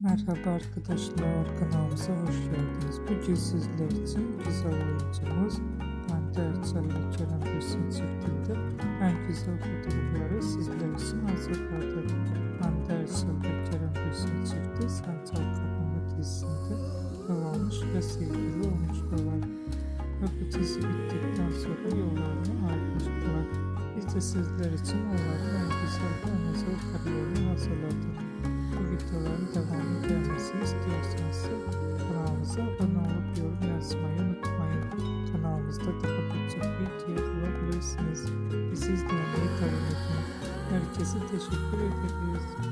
Merhaba arkadaşlar kanalımıza hoş geldiniz. Bugün sizler için güzel oyuncumuz Erçel ve Kerem Bürsin çiftinde en güzel fotoğrafları sizler için hazırladık. Erçel ve Kerem Bürsin çifti Sancal Kapama dizisinde yol ve sevgili olmuşlar. Ve bu dizi bittikten sonra yollarını ayrılmışlar. Biz de sizler için onların en güzel ve en özel kariyerini hazırladık. mutlaka Türkiye bulabilirsiniz. Bizi izlemeye devam edin. Herkese teşekkür ederiz.